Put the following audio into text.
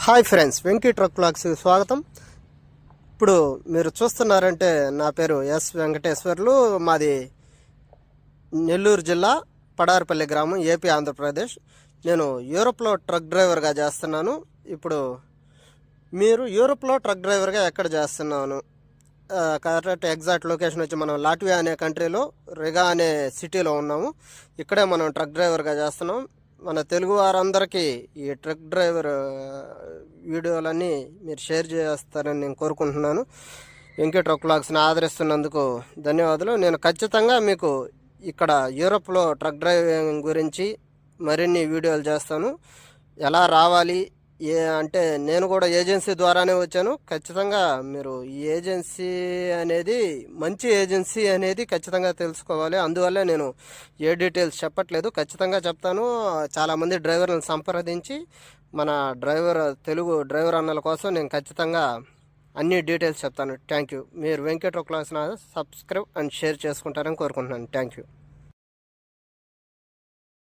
Hi friends Venky truck blogs స్వాగతం. ఇప్పుడు మీరు చూస్తున్నారంటే నా పేరు ఎస్ వెంకటేశ్వర్లు మాది నెల్లూరు జిల్లా పడారిపల్లి గ్రామం ఏపీ ఆంధ్రప్రదేశ్. నేను యూరోప్లో ట్రక్ డ్రైవర్గా చేస్తున్నాను. ఇప్పుడు మీరు యూరోప్లో ట్రక్ డ్రైవర్గా ఎక్కడ చేస్తున్నాను? కరెక్ట్ ఎగ్జాక్ట్ లొకేషన్ వచ్చి మనం లాట్వియా అనే కంట్రీలో రిగా అనే సిటీలో ఉన్నాము. ఇక్కడే మనం ట్రక్ డ్రైవర్గా చేస్తున్నాం. మన తెలుగు వారందరికీ ఈ ట్రక్ డ్రైవర్ వీడియోలన్నీ మీరు షేర్ చేస్తారని నేను కోరుకుంటున్నాను. వెంకీ ట్రక్ ఆదరిస్తున్నందుకు ధన్యవాదాలు. నేను ఖచ్చితంగా మీకు ఇక్కడ యూరప్లో ట్రక్ డ్రైవింగ్ గురించి మరిన్ని వీడియోలు చేస్తాను. ఎలా రావాలి ఏ అంటే నేను కూడా ఏజెన్సీ ద్వారానే వచ్చాను. ఖచ్చితంగా మీరు ఈ ఏజెన్సీ అనేది మంచి ఏజెన్సీ అనేది ఖచ్చితంగా తెలుసుకోవాలి. అందువల్లే నేను ఏ డీటెయిల్స్ చెప్పట్లేదు. ఖచ్చితంగా చెప్తాను. చాలామంది డ్రైవర్లను సంప్రదించి మన డ్రైవర్ తెలుగు డ్రైవర్ అన్నల కోసం నేను ఖచ్చితంగా అన్ని డీటెయిల్స్ చెప్తాను. Thank you. మీరు Venkata class subscribe and share చేసుకుంటారని కోరుకుంటున్నాను. Thank you.